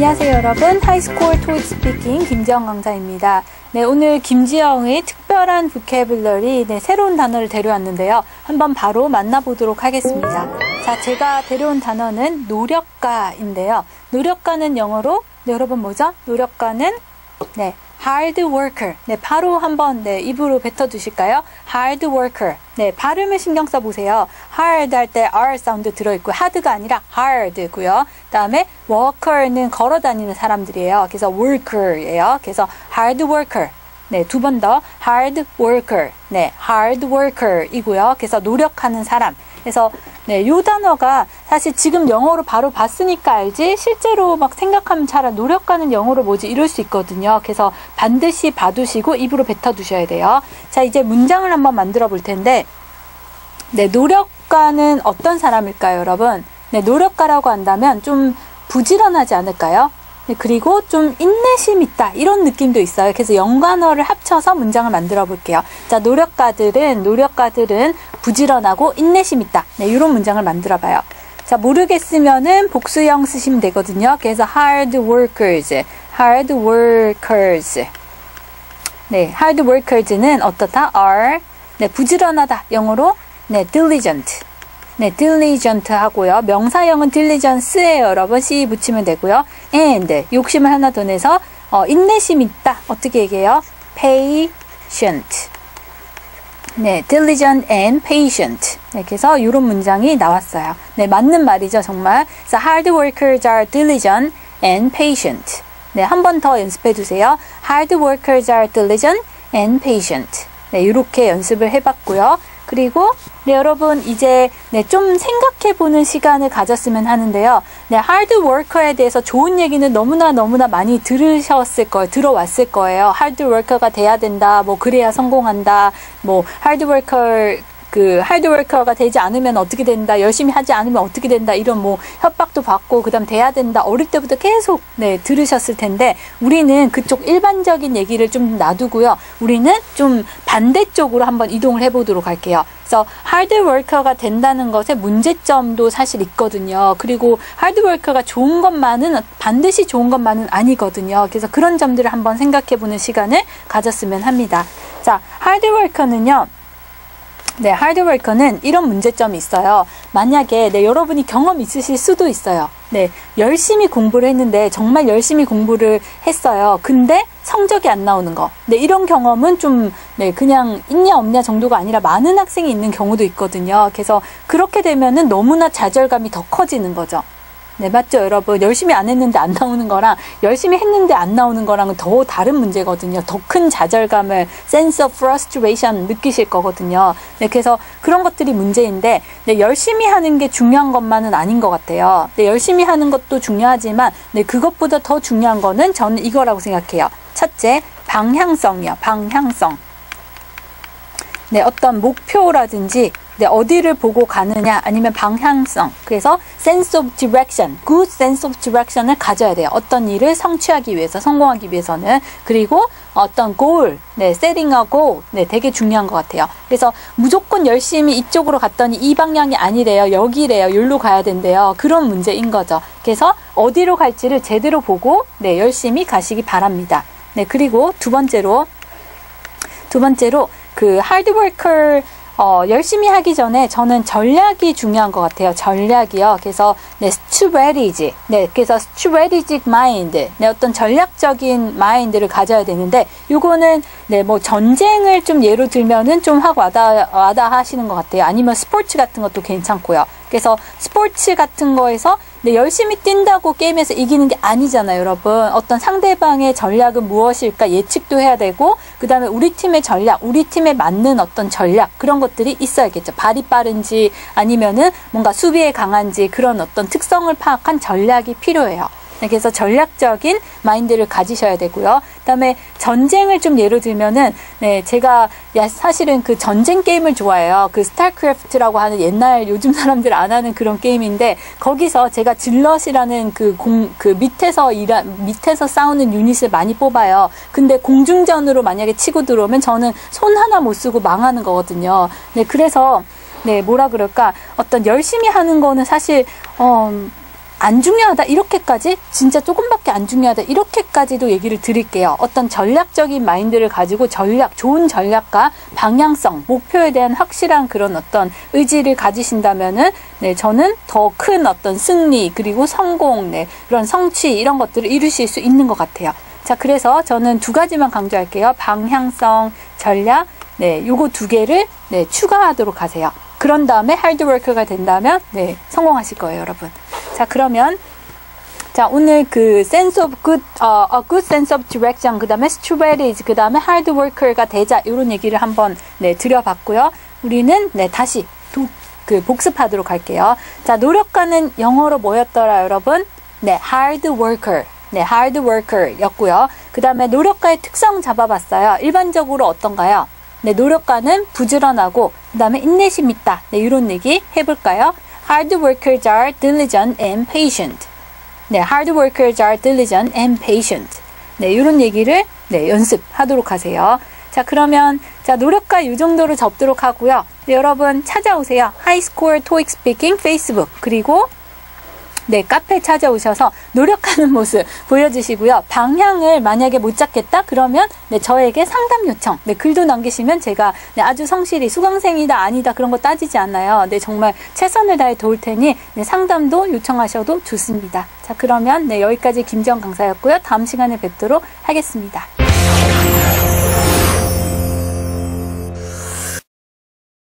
안녕하세요 여러분 하이스코어 토익 스피킹 김지영 강사입니다. 네 오늘 김지영의 특별한 보캐블러리 네, 새로운 단어를 데려왔는데요. 한번 바로 만나보도록 하겠습니다. 자 제가 데려온 단어는 노력가인데요. 노력가는 영어로 네, 여러분 뭐죠? 노력가는 네 hard worker. 네, 바로 한번 네, 입으로 뱉어 주실까요? hard worker. 네, 발음을 신경 써 보세요. hard 할 때 r 사운드 들어 있고 hard가 아니라 hard고요. 그다음에 worker는 걸어 다니는 사람들이에요. 그래서 worker예요. 그래서 hard worker. 네, 두 번 더 hard worker. 네, hard worker이고요. 그래서 노력하는 사람. 그래서 네, 요 단어가 사실 지금 영어로 바로 봤으니까 알지 실제로 막 생각하면 잘 노력가는 영어로 뭐지 이럴 수 있거든요. 그래서 반드시 봐두시고 입으로 뱉어 두셔야 돼요. 자, 이제 문장을 한번 만들어 볼 텐데 네, 노력가는 어떤 사람일까요, 여러분? 네, 노력가라고 한다면 좀 부지런하지 않을까요? 네, 그리고 좀 인내심 있다 이런 느낌도 있어요. 그래서 연관어를 합쳐서 문장을 만들어 볼게요. 자, 노력가들은 노력가들은 부지런하고 인내심 있다. 네, 이런 문장을 만들어 봐요. 자, 모르겠으면은 복수형 쓰시면 되거든요. 그래서 hard workers, hard workers. 네, hard workers는 어떻다? are 네, 부지런하다. 영어로 네, diligent. 네, diligent 하고요. 명사형은 diligence예요, 여러분. c 붙이면 되고요. and 욕심을 하나 더 내서 어, 인내심 있다. 어떻게 얘기해요? patient. 네, diligent and patient. 네, 그래서 이런 문장이 나왔어요. 네, 맞는 말이죠, 정말. 그래서 hard workers are diligent and patient. 네, 한 번 더 연습해 주세요. hard workers are diligent and patient. 네, 이렇게 연습을 해봤고요. 그리고 네, 여러분 이제 네, 좀 생각해 보는 시간을 가졌으면 하는데요. 네, 하드 워커에 대해서 좋은 얘기는 너무나 너무나 많이 들으셨을 거예요. 들어왔을 거예요. 하드 워커가 돼야 된다. 뭐 그래야 성공한다. 뭐 하드 워커 그 하드워커가 되지 않으면 어떻게 된다, 열심히 하지 않으면 어떻게 된다 이런 뭐 협박도 받고 그다음 돼야 된다 어릴 때부터 계속 네 들으셨을 텐데 우리는 그쪽 일반적인 얘기를 좀 놔두고요. 우리는 좀 반대쪽으로 한번 이동을 해보도록 할게요. 그래서 하드워커가 된다는 것에 문제점도 사실 있거든요. 그리고 하드워커가 좋은 것만은 반드시 좋은 것만은 아니거든요. 그래서 그런 점들을 한번 생각해보는 시간을 가졌으면 합니다. 자, 하드워커는요. 네, 하드워커는 이런 문제점이 있어요. 만약에 네, 여러분이 경험 있으실 수도 있어요. 네, 열심히 공부를 했는데 정말 열심히 공부를 했어요. 근데 성적이 안 나오는 거. 네, 이런 경험은 좀 네, 그냥 있냐 없냐 정도가 아니라 많은 학생이 있는 경우도 있거든요. 그래서 그렇게 되면은 너무나 좌절감이 더 커지는 거죠. 네, 맞죠, 여러분. 열심히 안 했는데 안 나오는 거랑 열심히 했는데 안 나오는 거랑은 더 다른 문제거든요. 더큰 좌절감을 sense of frustration 느끼실 거거든요. 네, 그래서 그런 것들이 문제인데 네, 열심히 하는 게 중요한 것만은 아닌 것 같아요. 네, 열심히 하는 것도 중요하지만 네, 그것보다 더 중요한 거는 저는 이거라고 생각해요. 첫째, 방향성이요. 방향성. 네, 어떤 목표라든지 네, 어디를 보고 가느냐 아니면 방향성 그래서 sense of direction, good sense of direction을 가져야 돼요. 어떤 일을 성취하기 위해서 성공하기 위해서는 그리고 어떤 goal, 네, goal, 네, 되게 중요한 것 같아요. 그래서 무조건 열심히 이쪽으로 갔더니 이 방향이 아니래요. 여기래요. 여기로 가야 된대요. 그런 문제인 거죠. 그래서 어디로 갈지를 제대로 보고 네, 열심히 가시기 바랍니다. 네, 그리고 두 번째로 두 번째로 그 하드워커 어, 열심히 하기 전에 저는 전략이 중요한 것 같아요. 전략이요. 그래서 네, strategy. 네, 그래서 strategic mind. 네, 어떤 전략적인 마인드를 가져야 되는데 요거는 네, 뭐 전쟁을 좀 예로 들면은 좀 확 와다 와다 하시는 것 같아요. 아니면 스포츠 같은 것도 괜찮고요. 그래서 스포츠 같은 거에서 네, 열심히 뛴다고 게임에서 이기는 게 아니잖아요, 여러분. 어떤 상대방의 전략은 무엇일까 예측도 해야 되고, 그 다음에 우리 팀의 전략, 우리 팀에 맞는 어떤 전략, 그런 것들이 있어야겠죠. 발이 빠른지, 아니면은 뭔가 수비에 강한지, 그런 어떤 특성을 파악한 전략이 필요해요. 네, 그래서 전략적인 마인드를 가지셔야 되고요. 그다음에 전쟁을 좀 예로 들면은 네, 제가 야, 사실은 그 전쟁 게임을 좋아해요. 그 스타크래프트라고 하는 옛날 요즘 사람들 안 하는 그런 게임인데 거기서 제가 질럿이라는 그 공 그 밑에서 일하 밑에서 싸우는 유닛을 많이 뽑아요. 근데 공중전으로 만약에 치고 들어오면 저는 손 하나 못 쓰고 망하는 거거든요. 네, 그래서 네, 뭐라 그럴까? 어떤 열심히 하는 거는 사실 어 안 중요하다 이렇게까지 진짜 조금밖에 안 중요하다 이렇게까지도 얘기를 드릴게요. 어떤 전략적인 마인드를 가지고 전략 좋은 전략과 방향성 목표에 대한 확실한 그런 어떤 의지를 가지신다면은 네 저는 더 큰 어떤 승리 그리고 성공 네 그런 성취 이런 것들을 이루실 수 있는 것 같아요. 자 그래서 저는 두 가지만 강조할게요. 방향성 전략 네 요거 두 개를 네 추가하도록 하세요. 그런 다음에 하드워크가 된다면 네 성공하실 거예요, 여러분. 자, 그러면 자, 오늘 그 sense of good, 어, a good sense of direction, 그 다음에 strategy, 그 다음에 hard worker가 되자, 이런 얘기를 한번, 네, 드려봤고요. 우리는, 네, 다시, 도, 그, 복습하도록 할게요. 자, 노력가는 영어로 뭐였더라, 여러분? 네, hard worker. 네, hard worker 였고요. 그 다음에 노력가의 특성 잡아봤어요. 일반적으로 어떤가요? 네, 노력가는 부지런하고, 그 다음에 인내심 있다. 네, 이런 얘기 해볼까요? Hard workers are diligent and patient. 네, hard workers are diligent and patient. 네, 이런 얘기를 네, 연습하도록 하세요. 자, 그러면 자, 노력과 이 정도로 접도록 하고요. 네, 여러분 찾아오세요. 하이스코어 토익 스피킹 페이스북 그리고 네, 카페 찾아오셔서 노력하는 모습 보여주시고요. 방향을 만약에 못 잡겠다? 그러면 네, 저에게 상담 요청, 네, 글도 남기시면 제가 네, 아주 성실히 수강생이다, 아니다, 그런 거 따지지 않아요. 네, 정말 최선을 다해 도울 테니 네, 상담도 요청하셔도 좋습니다. 자, 그러면 네, 여기까지 김지영 강사였고요. 다음 시간에 뵙도록 하겠습니다.